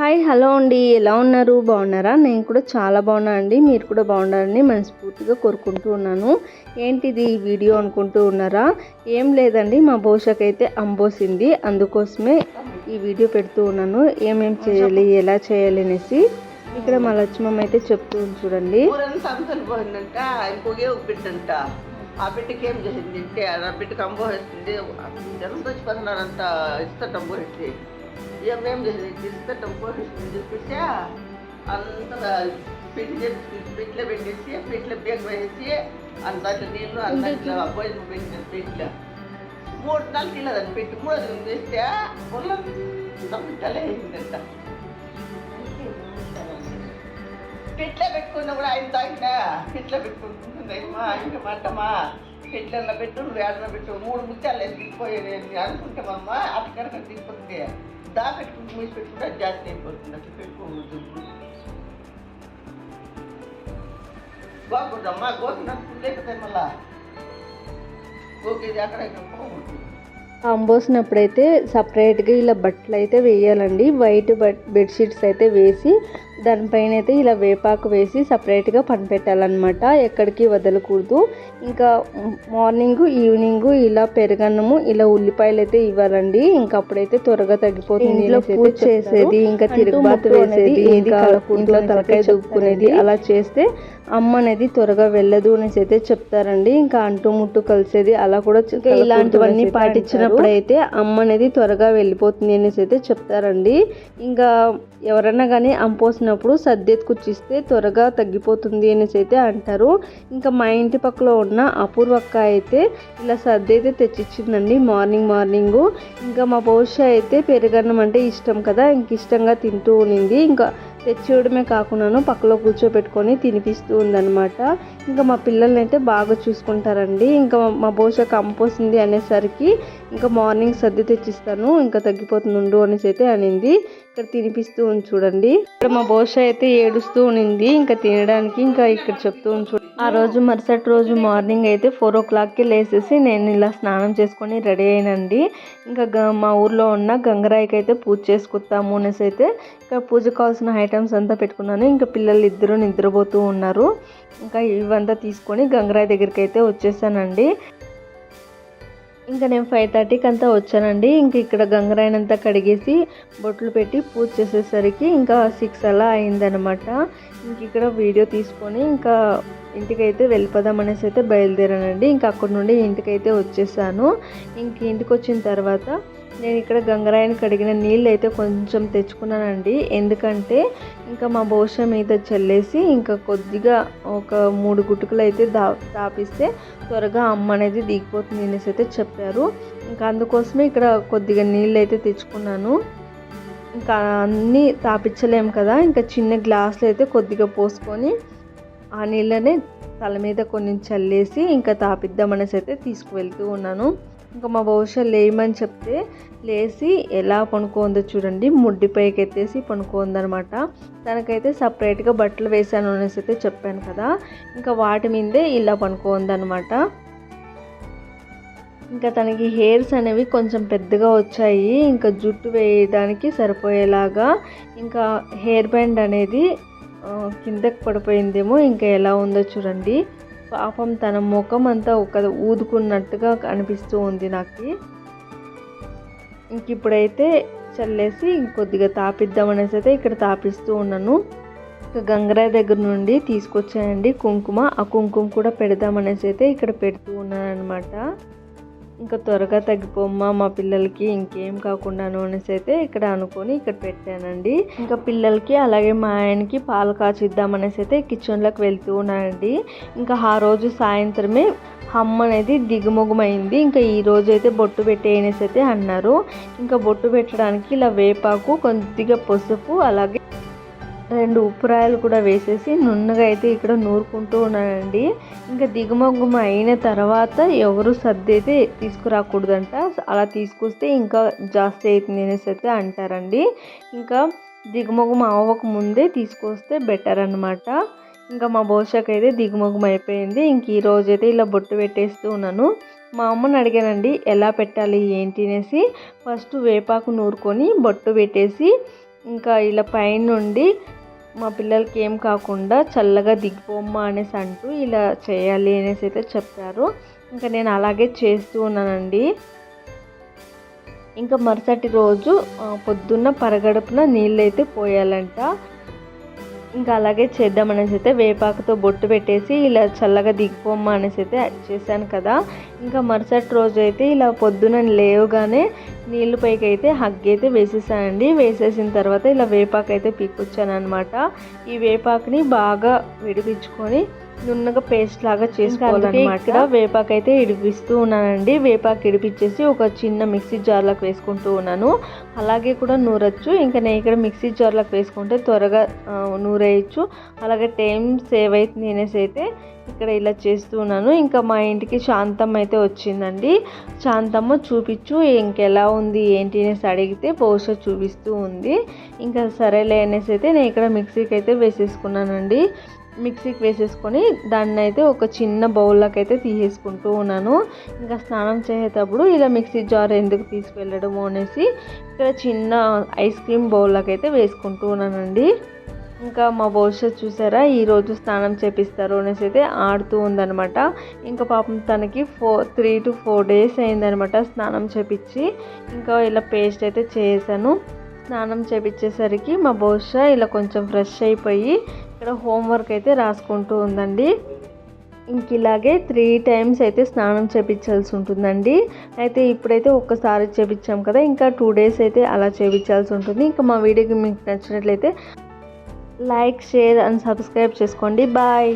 Hi hello అండి. ఎలా ఉన్నారు? బాగున్నారా? నేను కూడా చాలా బాగున్నా అండి. మీరు కూడా బాగున్నారని మనస్ఫూర్తిగా కోరుకుంటూ ఉన్నాను. ఏంటిది ఈ వీడియో అనుకుంటూ ఉన్నారా? ఏం లేదండి. మా భవిష్యత్ అయితే అంబోసింది. అందుకోసమే ఈ వీడియో పెడుతూ ఉన్నాను. ఏమేం చేయాలి? ఎలా చేయాలి అనేసి ఇక్కడ మా లక్ష్మమ్మ అయితే చెప్తూ ఉంది చూడండి. ఆ బిడ్డకి ఏం చేసింది? అంటే ఆ బిడ్డకి అంబోహిస్తుంది జనం వచ్చి పదనారంట ఇస్తాడు ఏమేం చేసింది ఇస్తాడు అంబోహిస్తుంది చెప్పేసి అంత చేసి పిట్లో పెట్టేసి పిట్లో బేగ వేసి అంతట్లో నీళ్ళు అంతట్లో భోజనం పెట్టిన పిట్లో. మూడు నాలుగు తినదని పెట్టి మూడు చేస్తే ఒళ్ళంతా పిట్టలే అయిందంట పిట్ల పెట్టుకున్నా కూడా ఆయన తాగినా పిట్ల పెట్టుకుంటుంది అమ్మా ఇంకా మంటమా? పిట్లల్లో పెట్టు వేడన పెట్టు మూడు ముత్యాలు వేసి తీసుకుపోయేది అనుకుంటామమ్మా అటుకనక తీసుకుంటే దా పెట్టుకుంటూ మూసి పెట్టుకుంటే అది జాస్తి అయిపోతుంది. అట్లా పెట్టుకోకూడదు బాగుందమ్మా గోసిన లేకపోతే మళ్ళా. గోకేది అక్కడ పోకూడదు. అంబోసినప్పుడైతే సపరేట్గా ఇలా బట్టలు అయితే వేయాలండి. వైట్ బెడ్ బెడ్షీట్స్ అయితే వేసి దానిపైన అయితే ఇలా వేపాకు వేసి సపరేట్గా పనిపెట్టాలన్నమాట ఎక్కడికి వదలకూడదు ఇంకా మార్నింగ్ ఈవినింగ్ ఇలా పెరగన్నము ఇలా ఉల్లిపాయలు అయితే ఇవ్వాలండి ఇంకా అప్పుడైతే త్వరగా తగ్గిపోతుంది ఇంట్లో పూజ. చేసేది, ఇంకా అనేది వేసేది, ఇంకా ఇంట్లో తలకాయ. అలా చేస్తే అమ్మ అనేది త్వరగా వెళ్ళదు అనేసి అయితే చెప్తారండి ఇంకా అంటు ముట్టు కలిసేది అలా కూడా ఇలాంటివన్నీ పాటించినప్పుడు. అయితే అమ్మ అనేది త్వరగా వెళ్ళిపోతుంది అనేసి అయితే చెప్తారండి ఇంకా ఎవరన్నా కానీ అంపోసినప్పుడు సర్దెత్తుకొచ్చిస్తే త్వరగా తగ్గిపోతుంది అనేసి అయితే అంటారు. ఇంకా మా ఇంటి పక్కలో ఉన్న అపూర్వక్క అయితే ఇలా సర్ది అయితే తెచ్చిచ్చిందండి. Morning morning. ఇంకా మా బహుశా అయితే పెరుగన్నం అంటే ఇష్టం కదా ఇంక ఇష్టంగా తింటూ ఉన్నింది ఇంకా తెచ్చివ్వడమే కాకుండాను పక్కలో కూర్చోబెట్టుకొని తినిపిస్తూ ఉందన్నమాట. ఇంకా మా పిల్లల్ని అయితే బాగా చూసుకుంటారండి. ఇంకా మా భవిష్య కంపోసింది అనేసరికి ఇంకా మార్నింగ్ సర్ది తెచ్చిస్తాను. ఇంకా తగ్గిపోతుంది ఉండు అనేసి అయితే అనింది. ఇక్కడ తినిపిస్తూ ఉంది చూడండి. ఇక్కడ మా భవిష్య అయితే ఏడుస్తూ ఉన్నింది ఇంకా తినడానికి ఇంకా ఇక్కడ చెప్తూ ఉంది చూడండి. ఆ రోజు మరుసటి రోజు మార్నింగ్ అయితే ఫోర్ ఓ క్లాక్కి లేసేసి నేను ఇలా స్నానం చేసుకొని రెడీ అయినండి. ఇంకా గ- మా ఊర్లో ఉన్న గంగరాయికి అయితే పూజ చేసుకుంటాము అనేసి అయితే ఇక్కడ పూజకు కావాల్సిన ఐటమ్స్ అంతా పెట్టుకున్నాను. ఇంకా పిల్లలు ఇద్దరు నిద్రపోతూ ఉన్నారు. ఇంకా ఇవంతా తీసుకొని గంగరాయ్ దగ్గరికి అయితే వచ్చేసానండి. ఇంకా నేను ఫైవ్ థర్టీకి అంతా వచ్చానండి. ఇంక ఇక్కడ గంగరాయనంతా కడిగేసి బొట్లు పెట్టి పూజ చేసేసరికి ఇంకా సిక్స్ అలా అయిందనమాట ఇంక ఇక్కడ వీడియో తీసుకొని ఇంకా ఇంటికైతే వెళ్ళిపోదాం అనేసి అయితే బయలుదేరానండి. ఇంకా అక్కడ నుండి ఇంటికైతే వచ్చేసాను. ఇంక ఇంటికి వచ్చిన తర్వాత నేను ఇక్కడ గంగరాయని కడిగిన నీళ్ళు అయితే కొంచెం తెచ్చుకున్నానండి. ఎందుకంటే ఇంకా మా భవిష్య మీద చల్లేసి ఇంకా కొద్దిగా ఒక మూడు గుటుకులు అయితే దా తాపిస్తే త్వరగా అమ్మ అనేది దిగిపోతుంది అనేసి అయితే చెప్పారు. ఇంకా అందుకోసమే ఇక్కడ కొద్దిగా నీళ్ళు అయితే తెచ్చుకున్నాను. ఇంకా అన్నీ తాపించలేము కదా ఇంకా చిన్న గ్లాసులు అయితే కొద్దిగా పోసుకొని ఆ నీళ్ళనే తల మీద కొన్ని చల్లేసి ఇంకా తాపిద్దామనేసి అయితే తీసుకువెళ్తూ ఉన్నాను. ఇంకా మా బహుశా లేయమని చెప్తే లేచి ఎలా పనుకోందో చూడండి. ముడ్డిపైకి ఎత్తేసి పనుకోందనమాట తనకైతే సపరేట్గా బట్టలు వేసాను అనేసి అయితే చెప్పాను కదా. ఇంకా వాటి మీదే ఇలా పనుకోందనమాట ఇంకా తనకి హెయిర్స్ అనేవి కొంచెం పెద్దగా వచ్చాయి. ఇంకా జుట్టు వేయడానికి సరిపోయేలాగా ఇంకా హెయిర్ బ్యాండ్ అనేది కిందకి పడిపోయిందేమో ఇంకా ఎలా ఉందో చూడండి. పాపం తన ముఖం అంతా ఒక ఊదుకున్నట్టుగా అనిపిస్తూ ఉంది నాకు. ఇంక ఇప్పుడైతే చల్లేసి ఇంకొద్దిగా తాపిద్దామనేసి అయితే ఇక్కడ తాపిస్తూ ఉన్నాను. ఇంకా గంగరాయ దగ్గర నుండి తీసుకొచ్చానండి కుంకుమ. ఆ కుంకుమ కూడా పెడదామనేసి అయితే ఇక్కడ పెడుతూ ఉన్నాను అనమాట ఇంకా త్వరగా తగ్గిపోమ్మా మా పిల్లలకి ఇంకేం కాకుండా అనేసి అయితే ఇక్కడ అనుకొని ఇక్కడ పెట్టానండి. ఇంకా పిల్లలకి అలాగే మా ఆయనకి పాలు కాచిద్దామనేసి అయితే కిచెన్లోకి వెళ్తూ ఉన్నానండి. ఇంకా ఆ రోజు సాయంత్రమే హమ్ అనేది దిగుముఖమైంది. ఇంకా ఈ రోజు అయితే బొట్టు పెట్టేయనేసి అయితే అన్నారు. ఇంకా బొట్టు పెట్టడానికి ఇలా వేపాకు కొద్దిగా పసుపు అలాగే రెండు ఉప్పురాయలు కూడా వేసేసి నున్నగా అయితే ఇక్కడ నూరుకుంటూ ఉన్నానండి. ఇంకా దిగుమగుమ అయిన తర్వాత ఎవరు సర్ది అయితే తీసుకురాకూడదంట. అలా తీసుకొస్తే ఇంకా జాస్తి అవుతుంది అనేసి అయితే అంటారండి. ఇంకా దిగుమగుమ అవ్వక ముందే తీసుకొస్తే బెటర్ అన్నమాట. ఇంకా మా భవిష్యత్ అయితే దిగుమగుమ అయిపోయింది. ఇంక ఈ రోజైతే ఇలా బొట్టు పెట్టేస్తూ ఉన్నాను. మా అమ్మని అడిగానండి ఎలా పెట్టాలి ఏంటి? అనేసి ఫస్ట్ వేపాకు నూరుకొని బొట్టు పెట్టేసి ఇంకా ఇలా పైనుండి మా పిల్లలకి ఏం కాకుండా చల్లగా దిగిపోమ్మా అనేసి అంటూ ఇలా చేయాలి అనేసి అయితే చెప్పారు. ఇంకా నేను అలాగే చేస్తూ ఉన్నానండి. ఇంకా మరుసటి రోజు పొద్దున్న పరగడుపున నీళ్ళు అయితే పోయాలంట. ఇంకా అలాగే చేద్దామనేసి అయితే వేపాకుతో బొట్టు పెట్టేసి ఇలా చల్లగా దిగిపోమ్మా అనేసి అయితే చేశాను కదా. ఇంకా మరుసటి రోజు అయితే ఇలా పొద్దున లేవగానే నీళ్ళు పైకి అయితే హగ్ అయితే వేసేసానండి. వేసేసిన తర్వాత ఇలా వేపాకు అయితే పీకొచ్చాను అనమాట ఈ వేపాకుని బాగా విడిపించుకొని నున్నగా పేస్ట్ లాగా చేసుకోవాలన్నమాట. ఇక్కడ వేపాకు అయితే ఇడిపిస్తూ ఉన్నానండి. వేపాకు ఇడిపించేసి ఒక చిన్న మిక్సీ జార్లోకి వేసుకుంటూ ఉన్నాను. అలాగే కూడా నూరొచ్చు. ఇంకా నేను ఇక్కడ మిక్సీ జార్లోకి వేసుకుంటే త్వరగా నూరేయచ్చు. అలాగే టైం సేవ్ అవుతుంది అనేసి అయితే ఇక్కడ ఇలా చేస్తూ ఉన్నాను. ఇంకా మా ఇంటికి శాంతమ్మ అయితే వచ్చిందండి. శాంతమ్మ చూపించు ఇంకెలా ఉంది ఏంటి అనేసి అడిగితే బహుశా చూపిస్తూ ఉంది. ఇంకా సరేలే అనేసి అయితే నేను ఇక్కడ మిక్సీకి అయితే వేసేసుకున్నానండి. మిక్సీకి వేసేసుకొని దాన్ని అయితే ఒక చిన్న బౌల్లోకి అయితే తీసేసుకుంటూ ఉన్నాను. ఇంకా స్నానం చేసేటప్పుడు ఇలా మిక్సీ జార్ ఎందుకు తీసుకెళ్ళడము అనేసి ఇక్కడ చిన్న ఐస్ క్రీమ్ బౌల్లోకి అయితే వేసుకుంటూ ఉన్నానండి. ఇంకా మా భవిష్యత్ చూసారా ఈరోజు స్నానం చేపిస్తారు అనేసి అయితే ఆడుతూ ఉందనమాట ఇంకా పాపం తనకి four three two four days అయిందనమాట స్నానం చేపించి ఇంకా ఇలా పేస్ట్ అయితే చేశాను. స్నానం చేపించేసరికి మా బహుశా ఇలా కొంచెం ఫ్రెష్ అయిపోయి ఇక్కడ హోంవర్క్ అయితే రాసుకుంటూ ఉందండి. ఇంక ఇలాగే త్రీ టైమ్స్ అయితే స్నానం చేపించాల్సి ఉంటుందండి. అయితే ఇప్పుడైతే ఒక్కసారి చేపించాం కదా ఇంకా టూ డేస్ అయితే అలా చేపించాల్సి ఉంటుంది. ఇంకా మా వీడియోకి మీకు నచ్చినట్లయితే లైక్ షేర్ అండ్ సబ్స్క్రైబ్ చేసుకోండి. బాయ్